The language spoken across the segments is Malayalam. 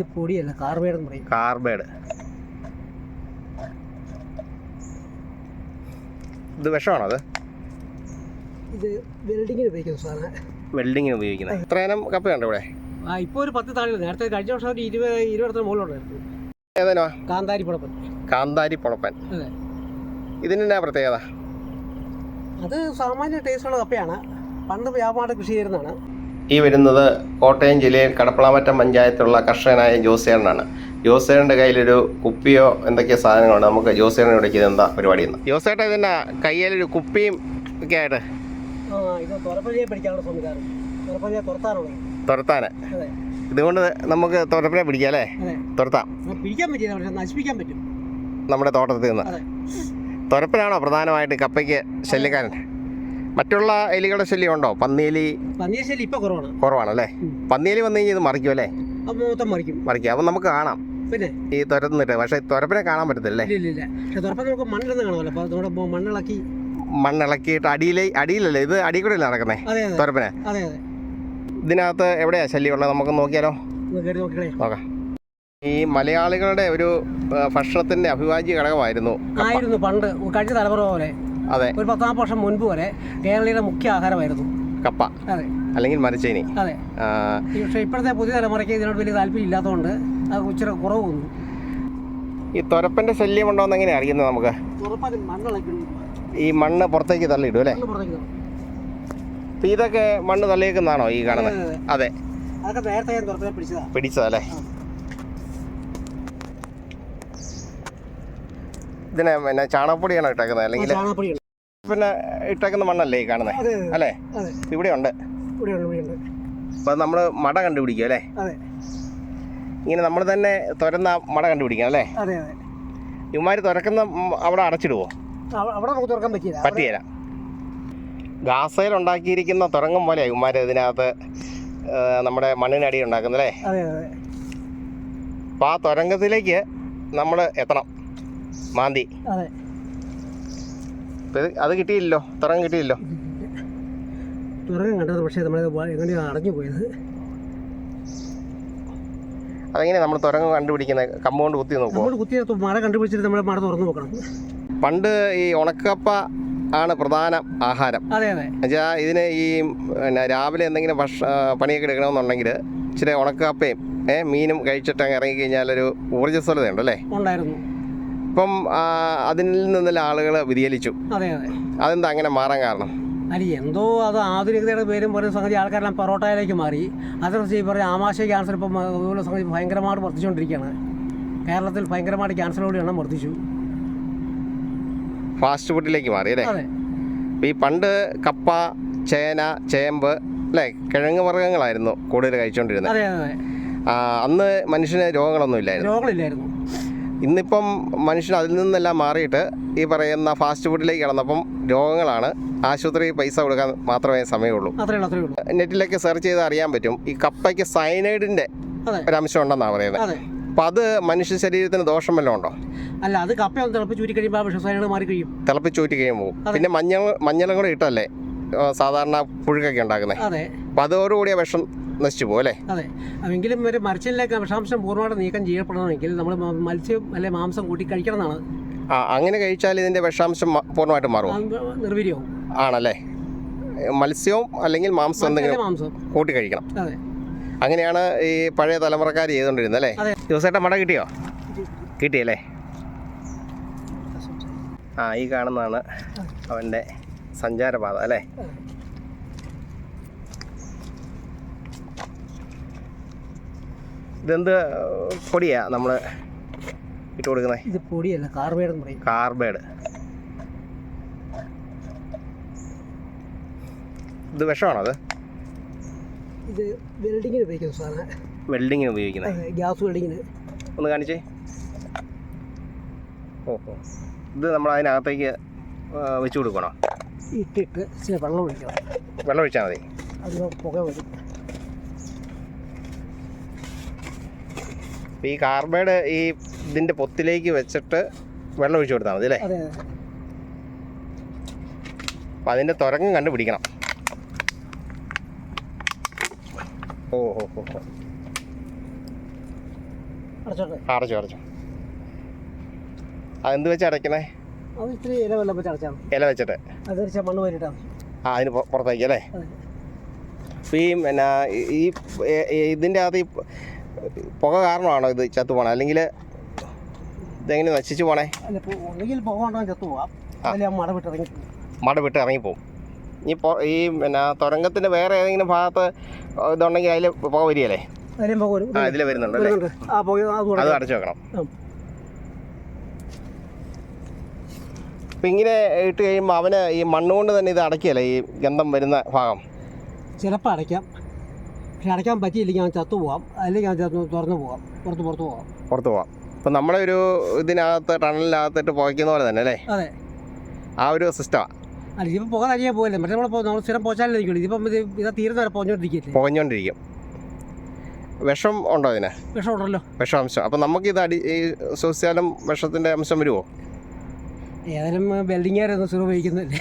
ഇത് പൊടിയല്ല കാർബേഡ് എന്ന് പറയും. കാർബൈഡ് ഇത് വിഷമാണോ അത്? ഇത് വെൽഡിങ്ങിന് ഉപയോഗിക്കുന്നു സാധനം വെൽഡിങ്ങിന് ഉപയോഗിക്കുന്നത്. ഇത്രയും കപ്പയുണ്ട് ഇവിടെ. ആ ഇപ്പോൾ ഒരു പത്ത് താഴെ നേരത്തെ കഴിഞ്ഞ വർഷം ഒരു ഇരുപത് ഇരുപത്തിന് മുകളിലുണ്ടായിരുന്നു ഏതാനോ? കാന്താരി പുഴപ്പൻ കാന്താരി പൊളപ്പൻ. അതെ. ഇതിനെന്നാ പ്രത്യേകത? അത് സാമാന്യ ടേസ്റ്റുള്ള കപ്പയാണ് പണ്ട് വ്യാപാര കൃഷി ചെയ്യുന്നതാണ് ഈ വരുന്നത് കോട്ടയം ജില്ലയിൽ കടപ്പളാമറ്റം പഞ്ചായത്തുള്ള കർഷകനായ ജോസേണനാണ് ജോസേണന്റെ കയ്യിലൊരു കുപ്പിയോ എന്തൊക്കെയോ സാധനങ്ങളുണ്ട് നമുക്ക് ജോസേണനെ ഇടയ്ക്ക് എന്താ പരിപാടി എന്ന്. ജോസേട്ട ഇതിന്റെ കയ്യിലൊരു കുപ്പിയും ഒക്കെ ആയിട്ട്? അതെ. ഇതുകൊണ്ട് നമുക്ക് തുരപ്പിനെ പിടിക്കാം അല്ലേ? അതെ. തുരത്താം. പിടിക്കാൻ പറ്റില്ല പക്ഷെ നശിപ്പിക്കാൻ പറ്റും. നമ്മുടെ തോട്ടത്തിൽ നിന്ന്. അതെ. തുരപ്പനാണോ പ്രധാനമായിട്ട് കപ്പയ്ക്ക് ശല്യക്കാരൻ? മറ്റുള്ള എലികളുടെ ശല്യം ഉണ്ടോ? പന്നിയെലി പന്നീർശല്യം ഇപ്പൊ കുറവാണ്. കുറവാണല്ലേ. പന്നിയെലി വന്നു കഴിഞ്ഞാൽ ഇത് മറിക്കും അല്ലേ? അപ്പൊ മൊത്തം മറിക്കും. മറിക്കും. അപ്പം നമുക്ക് കാണാം. പിന്നെ? ഈ തുരന്നിട്ട് പക്ഷേ തുരപ്പിനെ കാണാൻ പറ്റത്തില്ലേ ഇല്ല ഇല്ല പക്ഷെ തുറപ്പം നമുക്ക് മണ്ണിലൊന്നും കാണുമല്ലോ. അപ്പൊ നമ്മുടെ മണ്ണിളക്കി. മണ്ണിളക്കിയിട്ട് അടിയിലെ അടിയിലല്ലേ? ഇത് അടി കൂടെ നടക്കുന്നേ? അതെ അതെ. തുരപ്പിനെ? അതെ അതെ. ഇതിനകത്ത് എവിടെയാ ശല്യം ഉള്ളത്? നമുക്ക് നോക്കിയാലോ? നോക്കിക്കളെ. നോക്കാം. ഈ മലയാളികളുടെ ഒരു ഭക്ഷണത്തിന്റെ അഭിവാജ്യ ഘടകമായിരുന്നു. ആയിരുന്നു പണ്ട്. കഴിഞ്ഞ തലമുറ പോലെ. അതെ. ഒരു പത്താം വർഷം മുൻപ് വരെ കേരളീയരുടെ മുഖ്യ ആഹാരമായിരുന്നു. കപ്പ. അതെ. അല്ലെങ്കിൽ മരച്ചീനി. അതെ. പക്ഷേ ഇപ്പോഴത്തെ പുതിയ തലമുറയ്ക്ക് ഇതിനോട് വലിയ താല്പര്യം ഇല്ലാത്തതുകൊണ്ട് അത് ഇച്ചിരി കുറവ് തോന്നുന്നു ഈ തുരപ്പന്റെ ശല്യം ഉണ്ടോ എന്ന് എങ്ങനെയാ അറിയുന്നത് നമുക്ക് ഈ മണ്ണ് പുറത്തേക്ക് തള്ളിയിടും അല്ലേ. അപ്പൊ ഇതൊക്കെ മണ്ണ് തള്ളിയേക്കുന്നതാണോ ഈ കാണുന്നത്? അതെ, അതെ. അതെ. അതൊക്കെ നേരത്തെ ഞാൻ തുറപ്പിനെ പിടിച്ചതാ. പിടിച്ചതല്ലേ. ഇതിനെ പിന്നെ ചാണകപ്പൊടിയാണോ ഇട്ടേക്കുന്നത്? അല്ലെങ്കിൽ പിന്നെ ഇട്ടേക്കുന്ന മണ്ണല്ലേ ഈ കാണുന്നത് അല്ലേ? ഇവിടെ ഉണ്ട് അപ്പൊ നമ്മൾ മട കണ്ടുപിടിക്കും അല്ലേ? ഇങ്ങനെ നമ്മൾ തന്നെ തുരന്ന മട കണ്ടുപിടിക്കാം അല്ലേ? അതെ അതെ. ഇവന്മാർ തുറക്കുന്ന അവിടെ അടച്ചിടുവോ? അവ- അവിടെ നമുക്ക് തുറക്കാൻ പറ്റിയില്ല. അവിടെ- പറ്റിയല്ല. ഗാസയിൽ ഉണ്ടാക്കിയിരിക്കുന്ന തുറങ്ങും പോലെ ഇവന്മാര് ഇതിനകത്ത് ആ, നമ്മുടെ മണ്ണിനടി ഉണ്ടാക്കുന്നല്ലേ അതെ അതെ അപ്പോൾ ആ തുരങ്കത്തിലേക്ക് നമ്മൾ എത്തണം. മാന്തി. അതെ. അത് കിട്ടിയില്ലല്ലോ. തുറങ്ങ കിട്ടിയില്ലോ തുറങ്ങ കണ്ടത് പക്ഷേ നമ്മൾ എങ്ങനെയാണ് അടഞ്ഞു പോയത്. അതെങ്ങനെ നമ്മൾ തുരങ്കം കണ്ടുപിടിക്കുന്നത് കമ്പൗണ്ട് കുത്തി നോക്കുമോ നമ്മൾ കുത്തി മഴ കണ്ടുപിടിച്ചിട്ട് നമ്മൾ മഴ തുറന്നു നോക്കണം. പണ്ട് ഈ ഉണക്കപ്പ ആണ് പ്രധാന ആഹാരം. അതെ അതെ. എന്നുവെച്ചാൽ ഇതിന് ഈ പിന്നെ രാവിലെ എന്തെങ്കിലും ഭക്ഷ പണിയൊക്കെ എടുക്കണമെന്നുണ്ടെങ്കിൽ ഇച്ചിരി ഉണക്കപ്പയും ഏഹ് മീനും കഴിച്ചിട്ട് അങ്ങ് ഇറങ്ങി കഴിഞ്ഞാൽ ഒരു ഊർജസ്വലത ഉണ്ടല്ലേ ഉണ്ടായിരുന്നു. ഇപ്പം അതിൽ നിന്നെല്ലാം ആളുകൾ വ്യതിചലിച്ചു. അതെ അതെ. അതെന്താ അങ്ങനെ മാറാൻ കാരണം? അല്ല എന്തോ അത് ആധുനികതയുടെ പേരും പറയുന്ന സംഗതി ആൾക്കാരെല്ലാം പൊറോട്ടയിലേക്ക് മാറി. അതനുസരിച്ച് ഈ പറഞ്ഞ ആമാശയ ക്യാൻസർ ഇപ്പം അതുപോലെ സംഗതി ഭയങ്കരമായിട്ട് വർദ്ധിച്ചുകൊണ്ടിരിക്കുകയാണ്. കേരളത്തിൽ ഭയങ്കരമായിട്ട് ക്യാൻസറോട് എണ്ണം വർദ്ധിച്ചു. ഫാസ്റ്റ് ഫുഡിലേക്ക് മാറി അല്ലേ? ഈ പണ്ട് കപ്പ ചേന ചേമ്പ് അല്ലേ? കിഴങ്ങ് വർഗങ്ങളായിരുന്നു കൂടുതൽ കഴിച്ചുകൊണ്ടിരുന്നത്. അതെ അതെ അന്ന് മനുഷ്യന് രോഗങ്ങളൊന്നും ഇല്ലായിരുന്നു. രോഗങ്ങളില്ലായിരുന്നു. ഇന്നിപ്പം മനുഷ്യൻ അതിൽ നിന്നെല്ലാം മാറിയിട്ട് ഈ പറയുന്ന ഫാസ്റ്റ് ഫുഡിലേക്ക് കടന്നപ്പം രോഗങ്ങളാണ്. ആശുപത്രി പൈസ കൊടുക്കാൻ മാത്രമേ സമയമുള്ളൂ. നെറ്റിലൊക്കെ സെർച്ച് ചെയ്ത് അറിയാൻ പറ്റും. ഈ കപ്പയ്ക്ക് സൈനൈഡിന്റെ ഒരു ഒരംശം ഉണ്ടെന്നാണ് പറയുന്നത്. അപ്പം അത് മനുഷ്യ ശരീരത്തിന് ദോഷം വല്ലതും ഉണ്ടോ? അല്ല അത് കപ്പ ഒന്ന് തിളപ്പിച്ച് ചൂരി കഴിയുമ്പോൾ വിഷസൈനൈഡ് മാറി കഴിയും. തിളപ്പിച്ചൂറ്റി കഴിയുമ്പോൾ പിന്നെ മഞ്ഞൾ മഞ്ഞളും കൂടെ ഇട്ടല്ലേ സാധാരണ പുഴുക്കൊക്കെ ഉണ്ടാക്കുന്നത് അപ്പം അതോടുകൂടി ആ വിഷം നശിച്ചു പോകും അല്ലേ? അതെ. എങ്കിലും ഒരു മരിച്ചിലേക്ക് വിഷാംശം പൂർണമായിട്ട് നീക്കം ചെയ്യപ്പെടണമെങ്കിൽ നമ്മൾ മത്സ്യം അല്ലെ മാംസം കൂട്ടി കഴിക്കണം എന്നാണ് ആ അങ്ങനെ കഴിച്ചാൽ ഇതിന്റെ വിഷാംശം പൂർണമായിട്ട് മാറും നിർവീര്യവും. ആണല്ലേ? മത്സ്യവും അല്ലെങ്കിൽ മാംസം എന്തെങ്കിലും കൂട്ടി കഴിക്കണം. അതെ. അങ്ങനെയാണ് ഈ പഴയ തലമുറക്കാർ ചെയ്തുകൊണ്ടിരുന്നത് അല്ലേ. ദിവസമായിട്ട് മട കിട്ടിയോ? കിട്ടിയല്ലേ? ആ ഈ കാണുന്നതാണ് അവന്റെ സഞ്ചാരപാത അല്ലേ? ഇതെന്ത് പൊടിയാ നമ്മൾ ഇട്ട് കൊടുക്കുന്നത് ഇത് പൊടിയല്ല കാർബൈഡ് എന്ന് പറയും. കാർബൈഡ്. ഇത് വിഷമാണോ അത്? ഇത് വെൽഡിങ്ങിന് ഉപയോഗിക്കുന്നു സാധനം. വെൽഡിങ്ങിന് ഉപയോഗിക്കുന്നത് ഗ്യാസ് വെൽഡിങ്ങിന്. ഒന്ന് കാണിച്ചേ. ഓ ഓ. ഇത് നമ്മൾ അതിനകത്തേക്ക് വെച്ച് കൊടുക്കണോ? ഇട്ടിട്ട് വെള്ളം ഒഴിക്കണം. വെള്ളം ഒഴിച്ചാൽ മതി. അത് പുക വരും. അപ്പോൾ ഈ കാർബൈഡ് ഈ ഇതിന്റെ പൊത്തിലേക്ക് വെച്ചിട്ട് വെള്ളം ഒഴിച്ചു കൊടുത്താൽ മതി അല്ലേ? അപ്പോൾ അതിന്റെ തുരങ്കം കണ്ടുപിടിക്കണം. ഓ ഓ ഓ അടച്ചു അടച്ചു. ആ എന്ത് വെച്ച് അടയ്ക്കണേ? ഇല വെച്ചിട്ട്. ആ അതിന് പുറത്തേക്ക് അല്ലേ? അപ്പോൾ ഈ പിന്നെ ഈ- ഇതിന്റെ അകത്ത് ഈ പുക കാരണമാണോ ഇത് ചത്തു പോണേ? അല്ലെങ്കിൽ ഇതെങ്ങനെ നശിച്ചു പോണേ? ചത്തു പോവാം. മട വിട്ട് വിട്ടിറങ്ങി മട വിട്ട് ഇറങ്ങിപ്പോവും. ഈ ഈ പിന്നെ തുരങ്കത്തിന്റെ വേറെ ഏതെങ്കിലും ഭാഗത്ത് ഇതുണ്ടെങ്കിൽ അതിൽ പുക വരികയല്ലേ? ആ ഇതിൽ വരുന്നുണ്ട് അത്. അടച്ചു വെക്കണം. അപ്പം ഇങ്ങനെ ഇട്ട് കഴിയുമ്പോൾ അവന് ഈ മണ്ണുകൊണ്ട് തന്നെ ഇത് അടക്കിയല്ലേ ഈ ഗന്ധം വരുന്ന ഭാഗം. ചിലപ്പോൾ അടയ്ക്കാം. പക്ഷെ അടയ്ക്കാൻ പറ്റിയില്ലെങ്കിൽ അവൻ ചത്തു പോവാം അല്ലെങ്കിൽ അവൻ ചത്തു തുറന്നു പോവാം പുറത്ത് പുറത്ത് പോവാം. പുറത്ത് പോവാം ഇപ്പം നമ്മളെ ഒരു ഇതിനകത്ത് ടണലിനകത്തിട്ട് പുകയ്ക്കുന്ന പോലെ തന്നെ അല്ലേ? അതെ. ആ ഒരു സിസ്റ്റമാണ് അല്ല ഇതിപ്പോൾ പുക തനിയെ പോകല്ലേ മറ്റേ നമ്മൾ നമ്മൾ സ്ഥിരം പോച്ചാലിരിക്കുള്ളൂ ഇതിപ്പം ഇത് ഇത് തീരുന്ന വരെ പോഞ്ഞോണ്ടിരിക്കില്ലേ പുകഞ്ഞുകൊണ്ടിരിക്കും വിഷം ഉണ്ടോ അതിന് വിഷം ഉണ്ടല്ലോ. വിഷാംശം. അപ്പം നമുക്കിത് അടി ഈ ശ്വസിച്ചാലും വിഷത്തിന്റെ അംശം വരുമോ? ഏതായാലും ബിൽഡിങ്ങുകാരൊന്നും സുഖം ഉപയോഗിക്കുന്നില്ലേ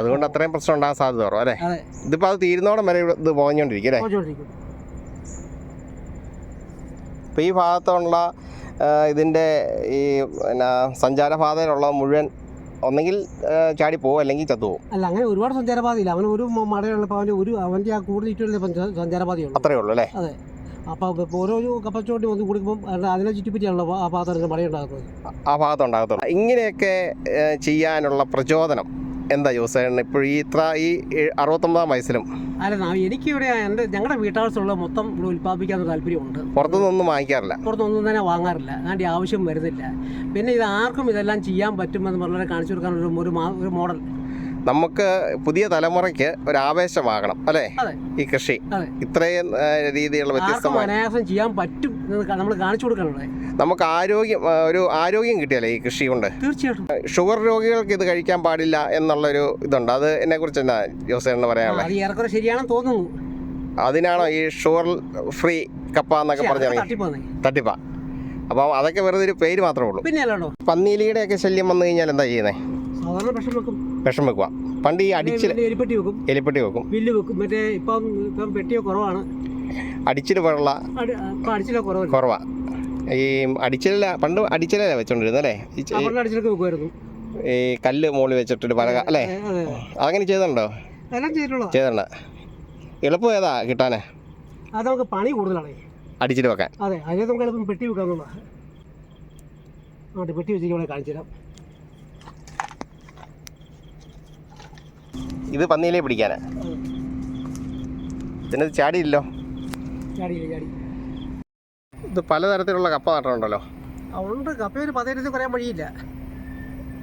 അതുകൊണ്ട് അത്രയും പ്രശ്നം ഉണ്ടാകാൻ സാധ്യത കുറവ് അല്ലേ? അതെ. ഇതിപ്പോൾ അത് തീരുന്നോടം വരെ ഇവിടെ ഇത് പോകഞ്ഞോണ്ടിരിക്കും അല്ലേ? ഇപ്പോൾ ഈ ഭാഗത്തുള്ള ഇതിന്റെ ഈ പിന്നെ സഞ്ചാരപാതയിലുള്ള മുഴുവൻ ഒന്നെങ്കിൽ ചാടി പോവും അല്ലെങ്കിൽ ചത്തുപോകും അല്ല അങ്ങനെ ഒരുപാട് സഞ്ചാരപാതയില്ല. അവന് ഒരു മ- മടയുള്ളപ്പോൾ അവന്റെ ഒരു അവന്റെ ആ കൂടുതൽ ചുറ്റുള്ള അത്രേ അത്രയേ ഉള്ളൂ അല്ലേ? അതെ. അപ്പോൾ ഓരോ കപ്പച്ചോട്ടി വന്ന് കൊടുക്കുമ്പോൾ അതിനെ ചുറ്റിപ്പറ്റിയാണല്ലോ ആ പാത്രത്തിന് മടയുണ്ടാകുന്നത് ആ ഭാഗത്തുണ്ടാകത്തുള്ളൂ. ഇങ്ങനെയൊക്കെ ഏഹ്, ചെയ്യാനുള്ള പ്രചോദനം എന്താ ജോസേട്ടൻ ഇപ്പോൾ ഈ ഇത്ര ഈ അറുപത്തൊമ്പതാം വയസ്സിലും. അല്ല എനിക്ക് ഇവിടെ എന്റെ ഞങ്ങളുടെ വീട്ടാവശ്യമുള്ള മൊത്തം ഇവിടെ ഉൽപ്പാദിപ്പിക്കാൻ താല്പര്യമുണ്ട്. പുറത്തുനിന്നൊന്നും വാങ്ങിക്കാറില്ല. പുറത്തൊന്നും തന്നെ വാങ്ങാറില്ല. അതിന്റെ ആവശ്യം വരുന്നില്ല. പിന്നെ ഇത് ആർക്കും ഇതെല്ലാം ചെയ്യാൻ പറ്റുമെന്ന് പറഞ്ഞവരെ കാണിച്ചു കൊടുക്കാൻ ഒരു മോഡൽ. നമുക്ക് പുതിയ തലമുറയ്ക്ക് ഒരു ആവേശമാകണം അല്ലേ? ഈ കൃഷി. ഇത്രയും രീതിയിലുള്ള വ്യത്യസ്തമായ ചെയ്യാൻ പറ്റും നമ്മൾ കാണിച്ചു കൊടുക്കാനുള്ളത് നമുക്ക് ആരോഗ്യം ഒരു ആരോഗ്യം കിട്ടിയല്ലേ ഈ കൃഷി കൊണ്ട്? തീർച്ചയായിട്ടും. ഷുഗർ രോഗികൾക്ക് ഇത് കഴിക്കാൻ പാടില്ല എന്നുള്ളൊരു ഇതുണ്ട്. അത് എന്നെ കുറിച്ച് എന്നാ ജോസേണ് പറയാനുള്ളത് ഏറെക്കുറെ ശരിയാണെന്ന് തോന്നുന്നു. അതിനാണോ ഈ ഷുഗർ ഫ്രീ കപ്പ എന്നൊക്കെ പറഞ്ഞിറങ്ങി? തട്ടിപ്പ അപ്പം അതൊക്കെ വെറുതെ ഒരു പേര് മാത്രമേ ഉള്ളൂ. പിന്നെ പന്നീലിയുടെ ഒക്കെ ശല്യം വന്നു കഴിഞ്ഞാൽ എന്താ ചെയ്യുന്നത് സാധാരണ ഭക്ഷണം വെക്കും വിഷം വെക്കുക പണ്ട് ഈ അടിച്ചിൽ എലിപ്പെട്ടി വെക്കും. എലിപ്പെട്ടി വെക്കും. വില്ല് വെക്കും. മറ്റേ ഇപ്പം ഇപ്പം പെട്ടിയോ കുറവാണ്. അടിച്ചിൽ പോലുള്ള കുറവാ. ഈ അടിച്ചില പണ്ട് അടിച്ചിലല്ലേ വെച്ചോണ്ടിരുന്നത് അല്ലേ? ഈ ചെ- അവരുടെ അടിച്ചിലൊക്കെ വെക്കുമായിരുന്നു ഈ കല്ല് മുകളിൽ വെച്ചിട്ടൊരു പലക അല്ലേ? അതങ്ങനെ ചെയ്തിട്ടുണ്ടോ? ചെയ്തിട്ടുണ്ട്. എളുപ്പം ഏതാ കിട്ടാനേ? അത് നമുക്ക് പണി കൂടുതലാണ്. അടിച്ചിട്ട് വെക്കാൻ. അതെ അതിന് നമുക്ക് എളുപ്പം പെട്ടി വെക്കാന്നുള്ളതാണ് പെട്ടി വെച്ചിട്ട് കാണിച്ചു തരാം ഇത് പന്നിയിലേ പിടിക്കാനാ. പിന്നെ ചാടിയില്ലോ ചാടിയില്ല. ചാടി ഇത് പലതരത്തിലുള്ള കപ്പ നട്ടുണ്ടല്ലോ ഉണ്ട്. കപ്പയൊരു പതിനഞ്ച് പറയാൻ വഴിയില്ല.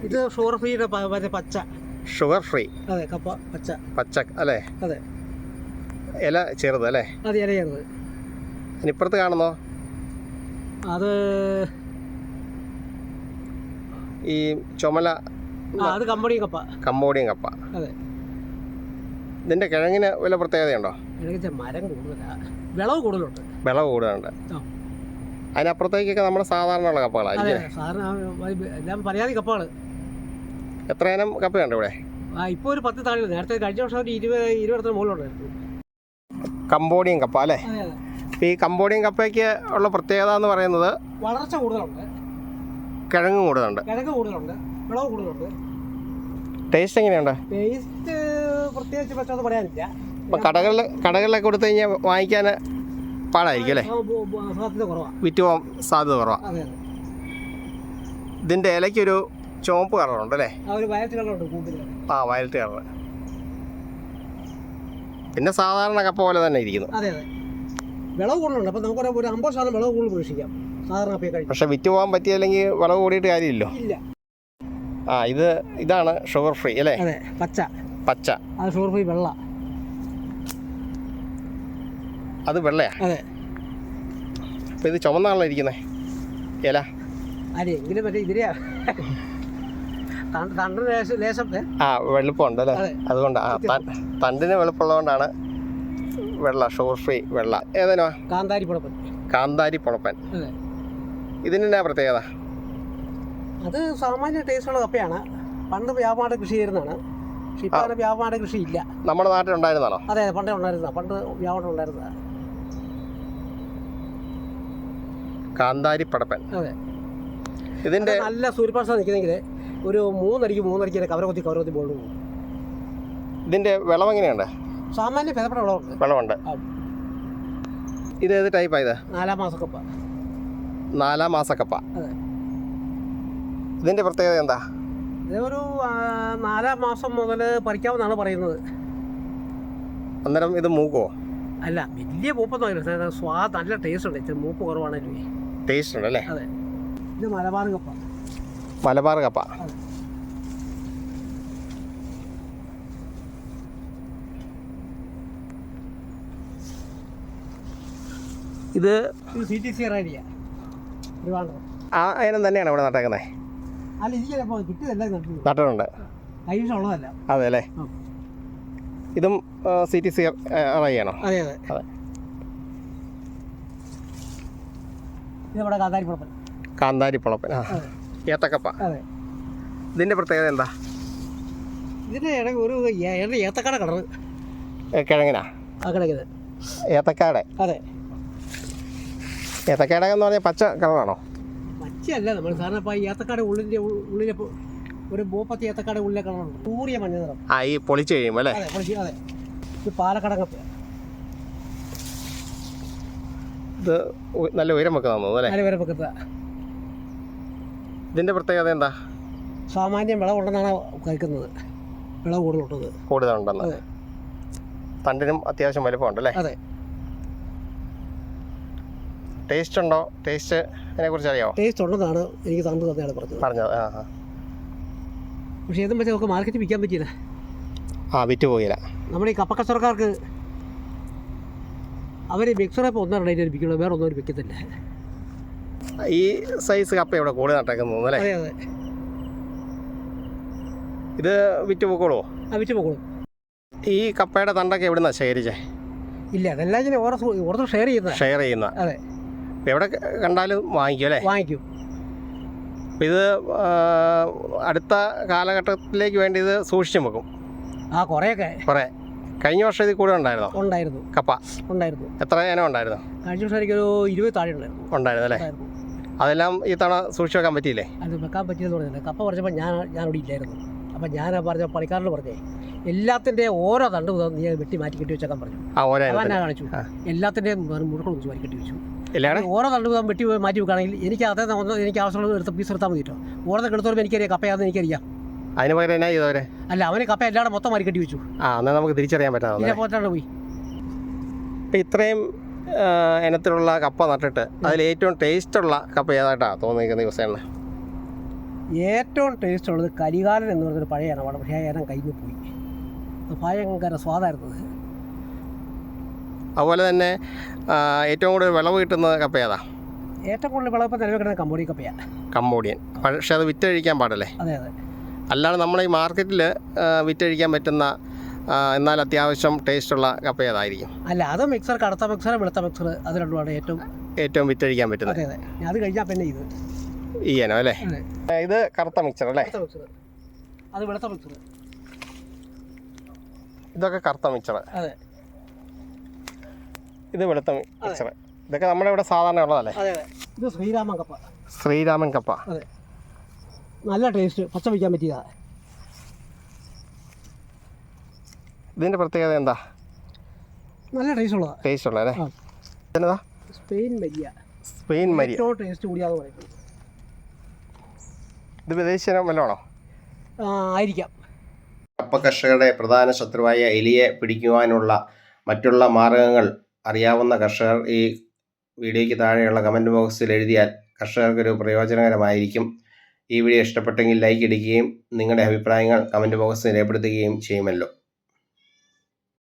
ഇത് ഷുഗർ ഫ്രീയുടെ പച്ച. Sugar free. അതെ കപ്പ പച്ച. പച്ച അല്ലേ? അതെ. ഇല ചെറുത് അല്ലേ? അതെ ഇല ഇനി ഇപ്പുറത്ത് കാണുന്നോ? അത് ഈ ചുമല അത് കമ്പോഡിയൻ കപ്പ. കമ്പോഡിയൻ കപ്പ. അതെ. ഇതിന്റെ കിഴങ്ങിന് വല്ല പ്രത്യേകതയുണ്ടോ? മരം കൂടുതലാണ് വിളവ് കൂടുതലുണ്ട്. വിളവ് കൂടുതലുണ്ട്. അതിനപ്പുറത്തേക്കൊക്കെ നമ്മുടെ സാധാരണയുള്ള കപ്പകളായിരിക്കും എല്ലാം പരാതി കപ്പകൾ എത്ര ഇനം കപ്പയുണ്ട് ഇവിടെ? ഇപ്പോൾ ഒരു പത്ത് താഴെ നേരത്തെ കഴിഞ്ഞ വർഷം ഒരു ഇരുപത് ഇരുപത്തിന് മുകളിലുണ്ടായിരുന്നു. കമ്പോഡിയൻ കപ്പ അല്ലേ? ഈ കമ്പോഡിയൻ കപ്പയ്ക്ക് ഉള്ള പ്രത്യേകത എന്ന് പറയുന്നത് വളർച്ച കൂടുതലുണ്ട്. കിഴങ്ങ് കൂടുതലുണ്ട്. കിഴങ്ങ് കൂടുതലുണ്ട്. വിളവ് കൂടുതലുണ്ട്. ടേസ്റ്റ് എങ്ങനെയുണ്ട്? ടേസ്റ്റ് പ്രത്യേകിച്ച് പറ്റാതെ പറയാനില്ല. കടകളിൽ കടകളിലൊക്കെ കൊടുത്തു കഴിഞ്ഞാൽ വാങ്ങിക്കാൻ പാടായിരിക്കും അല്ലേ? സാധ്യത കുറവാണ് വിറ്റ് പോകാൻ സാധ്യത കുറവാണ് അതെ അതെ. ഇതിന്റെ ഇലയ്ക്കൊരു ചുവപ്പ് കളറുണ്ട് അല്ലേ? ആ ഒരു വയറ്റ് കളറുണ്ട് കൂടുതൽ ആ വയലറ്റ് കളർ പിന്നെ സാധാരണ കപ്പ പോലെ തന്നെ ഇരിക്കുന്നു. അതെ അതെ. വിളവ് കൂടുതലുണ്ട്. അപ്പം നമുക്കൊരു ഒരു അമ്പത് ശതമാനം വിളവ് കൂടുതൽ പ്രതീക്ഷിക്കാം. സാധാരണ കപ്പയെ കഴിക്കും പക്ഷെ വിറ്റ് പോകാൻ പറ്റിയില്ലെങ്കിൽ വിളവ് കൂടിയിട്ട് കാര്യമില്ലല്ലോ. ഇല്ല. ആ ഇത് ഇതാണ് ഷുഗർ ഫ്രീ അല്ലേ? അതെ പച്ച. പച്ച. അത് ഷുഗർ ഫ്രീ വെള്ള. അത് വെള്ളയാ? അതെ. അപ്പോൾ ഇത് ചുമന്നാണല്ലോ ഇരിക്കുന്നത് ഇല. അതെ ഇതിന് മറ്റേ ഇതിലെയാ ആ വെളുപ്പമുണ്ട് അല്ലേ? അതെ. അതുകൊണ്ട് ആ തണ്ടിന് വെളുപ്പമുള്ളതുകൊണ്ടാണ് വെള്ള ഷുഗർ ഫ്രീ വെള്ള. ഏതാനുവാ കാന്താരി പൊളപ്പൻ. കാന്താരി പൊളപ്പൻ. ഇതിന് എന്നാ പ്രത്യേകത? അത് സാമാന്യ ടേസ്റ്റുള്ള കപ്പയാണ്. പണ്ട് വ്യാപാര കൃഷി ചെയ്യുന്നതാണ് പക്ഷെ ഇപ്പം വ്യാപാര കൃഷി ഇല്ല. നമ്മുടെ നാട്ടിലുണ്ടായിരുന്നാണോ അതെ പണ്ടേ ഉണ്ടായിരുന്ന പണ്ട് വ്യാപാരം ഉണ്ടായിരുന്ന കാന്താരി പടപ്പൻ. അതെ. ഇതിന്റെ നല്ല സൂര്യപ്രകാശം നിൽക്കുന്നെങ്കിൽ ഒരു മൂന്നടിക്ക് മൂന്നടിക്ക് കവര കൊത്തി കവര കൊത്തി ബോൾ പോകും. ഇതിന്റെ വിളം എങ്ങനെയുണ്ട്? സാമാന്യ ഭേദപ്പെട്ട വിളവുണ്ട് വിളവുണ്ട്. ഇത് ഏത് ടൈപ്പാണ് ഇത്? നാലാം മാസക്കപ്പ. നാലാം മാസക്കപ്പ. അതെ. ഇതിന്റെ പ്രത്യേകത എന്താ? ഇത് ഒരു നാലാം മാസം മുതൽ പറിക്കാമെന്നാണ് പറയുന്നത്. അന്നേരം ഇത് മൂക്കോ അല്ല വലിയ മൂപ്പൊന്നും സ്വാദ് നല്ല ടേസ്റ്റ് ഉണ്ട് ഇച്ചിരി മൂപ്പ് കുറവാണെങ്കിൽ ടേസ്റ്റ് ഉണ്ട് അല്ലേ അതെ. ഇത് മലബാർ കപ്പ. മലബാർ കപ്പ. ഇത് ഇത് സി ടി സി റേഡിയ. ആ അതിനും തന്നെയാണ് ഇവിടെ നട്ടേക്കുന്നത് നട്ടിട്ടുണ്ട് അതെ അല്ലേ. ഇതും സി ടി സി അറിയണോ അതെ കാന്താരി പുളപ്പൻ. ആ. ഏത്തക്കപ്പ. അതെ. ഇതിന്റെ പ്രത്യേകത എന്താ? ഇതിന്റെ ഒരു ഏത്തക്കട കിഴങ്ങിനാ? അതെ. ഏത്തക്കാട എന്ന് പറഞ്ഞാൽ പച്ച കളറാണോ? പച്ചയല്ല നമ്മൾ സാധാരണ ഇപ്പോൾ ഈ ഏത്തക്കാട് ഉള്ളിന്റെ ഉള്ളിലെ ഒരു ബോപ്പത്തി ഏത്തക്കാട് ഉള്ളിലെ കളറുണ്ട് കൂറിയ മഞ്ഞ നിറം ആ ഈ പൊളിച്ച് കഴിയുമ്പോൾ അല്ലേ? അതെ പൊളിച്ച് അതെ. ഇത് പാലക്കടങ്ങപ്പ ഇത് നല്ല ഉയരം വെക്കുന്ന തോന്നുന്നു അല്ലേ? വെക്കുന്ന ഇതിന്റെ പ്രത്യേകത എന്താ? സാമാന്യം വിളവുണ്ടെന്നാണ് കഴിക്കുന്നത്. വിളവ് കൂടുതലുണ്ടത് കൂടുതലുണ്ടെന്ന്. തണ്ടിനും അത്യാവശ്യം വലുപ്പമുണ്ട് അല്ലേ അതെ. ടേസ്റ്റ് ഉണ്ടോ? ടേസ്റ്റ് അതിനെ കുറിച്ച് അറിയാമോ ടേസ്റ്റ് ഉള്ളതാണ് എനിക്ക് തന്നു തന്നെയാണ് പറഞ്ഞത്. പറഞ്ഞത് ആ ആ. പക്ഷേ ഏതും വെച്ച് നമുക്ക് മാർക്കറ്റിൽ വിൽക്കാൻ പറ്റിയില്ല. ആ വിറ്റ് പോയില്ല. നമ്മുടെ ഈ കപ്പക്കച്ചവടക്കാർക്ക് അവർ മിക്സറെ ഇപ്പോൾ ഒന്നര റേറ്റ് വിൽക്കുള്ളൂ വേറെ ഒന്നും വിൽക്കത്തില്ല. ഈ സൈസ് കപ്പ ഇവിടെ കൂടെ നട്ടേക്കുന്നു അല്ലേ? അതെ അതെ. ഇത് വിറ്റ് പോക്കോളൂ ആ വിറ്റ് പോക്കോളൂ. ഈ കപ്പയുടെ തണ്ടൊക്കെ എവിടുന്നാ ശേഖരിച്ചേ? ഇല്ല അതെല്ലാം ഇങ്ങനെ ഓരോ ഓരോ ഷെയർ ചെയ്യുന്നത്. ഷെയർ ചെയ്യുന്ന അതെ. എവിടെ കണ്ടാലും വാങ്ങിക്കും അല്ലേ? വാങ്ങിക്കും. ഇത് അടുത്ത കാലഘട്ടത്തിലേക്ക് വേണ്ടി ഇത് സൂക്ഷിച്ചു വെക്കും. ആ കുറേയൊക്കെ. കുറേ. കഴിഞ്ഞ വർഷം ഇതിൽ കൂടെ ഉണ്ടായിരുന്നോ? ഉണ്ടായിരുന്നു. കപ്പ. ഉണ്ടായിരുന്നു. എത്ര ഇനം ഉണ്ടായിരുന്നു? കഴിഞ്ഞ വർഷം എനിക്കൊരു ഇരുപത് താഴെ ഉണ്ടായിരുന്നു. ഉണ്ടായിരുന്നു അല്ലേ? അതെല്ലാം ഈ തവണ സൂക്ഷിച്ച് വെക്കാൻ പറ്റിയില്ലേ? അത് വെക്കാൻ പറ്റിയെന്ന് പറഞ്ഞില്ല. കപ്പ പറഞ്ഞപ്പോൾ ഞാൻ ഞാനിവിടെ ഇല്ലായിരുന്നു. അപ്പം ഞാൻ പറഞ്ഞ പണിക്കാരനോട് പറഞ്ഞേ എല്ലാത്തിന്റെ ഓരോ തണ്ട് നീ വെട്ടി മാറ്റി കെട്ടി വെച്ചേക്കാൻ പറഞ്ഞു. ആ ഓരോ കാണിച്ചു. എല്ലാത്തിന്റെയും മുറുക്കം വെച്ച് മാറ്റി കെട്ടി വെച്ചു. ഓരോ തണ്ട് വെട്ടി മാറ്റി വെക്കുകയാണെങ്കിൽ എനിക്ക് അതേ ഒന്ന് എനിക്ക് ആവശ്യമുള്ളത് എടുത്ത് പീസ് എടുത്താൽ മതി കേട്ടോ ഓരോ എടുത്തോളം എനിക്കറിയാം കപ്പയാണെന്ന് എനിക്കറിയാം. അതിന് പകരം എന്നാ ചെയ്തവരെ അല്ല അവന് കപ്പ എല്ലാവരും മൊത്തം മാറി കെട്ടി വെച്ചു. ആ എന്നാൽ നമുക്ക് തിരിച്ചറിയാൻ പറ്റാതെ പോറ്റാണ്ട് പോയി. ഇപ്പം ഇത്രയും ഇനത്തിലുള്ള കപ്പ നട്ടിട്ട് അതിൽ ഏറ്റവും ടേസ്റ്റുള്ള കപ്പ ഏതായിട്ടാണ് തോന്നിയിരിക്കുന്ന ദിവസമാണ് ഏറ്റവും ടേസ്റ്റ് ഉള്ളത് കരികാലൻ എന്ന് പറഞ്ഞൊരു പഴയ ഇനമാണ് പക്ഷേ ആ ഇനം കഴിഞ്ഞു പോയി. ഭയങ്കര സ്വാദായിരുന്നു അത്. അതുപോലെ തന്നെ ഏറ്റവും കൂടുതൽ വിളവ് കിട്ടുന്ന കപ്പ ഏതാ? ഏറ്റവും കൂടുതൽ വിളവിപ്പോൾ നിലവിൽ കിട്ടുന്ന കമ്പോഡിയൻ കപ്പയാണ് കമ്പോഡിയൻ പക്ഷേ അത് വിറ്റഴിക്കാൻ പാടല്ലേ? അതെ അതെ. അല്ലാതെ നമ്മൾ ഈ മാർക്കറ്റിൽ വിറ്റഴിക്കാൻ പറ്റുന്ന എന്നാൽ അത്യാവശ്യം ടേസ്റ്റുള്ള കപ്പ ഏതായിരിക്കും? അല്ല അത് മിക്സർ കടുത്ത മിക്സർ വെളുത്ത മിക്സർ അത് രണ്ടുമാണ് ഏറ്റവും ഏറ്റവും വിറ്റഴിക്കാൻ പറ്റുന്നത്. അതെ അതെ. അത് കഴിഞ്ഞാൽ പിന്നെ ഇത്. ഈയനോ ഇനം അല്ലേ ഇത് കറുത്ത മിക്സർ അല്ലേ? അത് വെളുത്ത മിക്സർ. ഇതൊക്കെ കറുത്ത മിക്സർ. അതെ. ഇത് വെളുത്ത മിക്സർ ഇതൊക്കെ നമ്മുടെ ഇവിടെ സാധാരണ ഉള്ളതല്ലേ? അതെ അതെ. ഇത് ശ്രീരാമൻ കപ്പ. ശ്രീരാമൻ കപ്പ. അതെ. നല്ല ടേസ്റ്റ് പച്ച വയ്ക്കാൻ പറ്റിയതാ. ഇതിന്റെ പ്രത്യേകത എന്താ? നല്ല ടേസ്റ്റ് ഉള്ളതാ. ടേസ്റ്റ് ഉള്ളത് അല്ലേ ആ. Spain Maria. സ്പെയിൻ മരി ഏറ്റവും ടേസ്റ്റ് കൂടിയാന്ന് പറയുന്നത്. ഇത് വല്ലതാണോ ആയിരിക്കാം. കപ്പ കർഷകരുടെ പ്രധാന ശത്രുവായ എലിയെ പിടിക്കുവാനുള്ള മറ്റുള്ള മാർഗങ്ങൾ അറിയാവുന്ന കർഷകർ ഈ വീഡിയോയ്ക്ക് താഴെയുള്ള കമന്റ് ബോക്സിൽ എഴുതിയാൽ കർഷകർക്കൊരു പ്രയോജനകരമായിരിക്കും. ഈ വീഡിയോ ഇഷ്ടപ്പെട്ടെങ്കിൽ ലൈക്ക് ഇടുകയും നിങ്ങളുടെ അഭിപ്രായങ്ങൾ കമന്റ് ബോക്സിൽ രേഖപ്പെടുത്തുകയും ചെയ്യുമല്ലോ.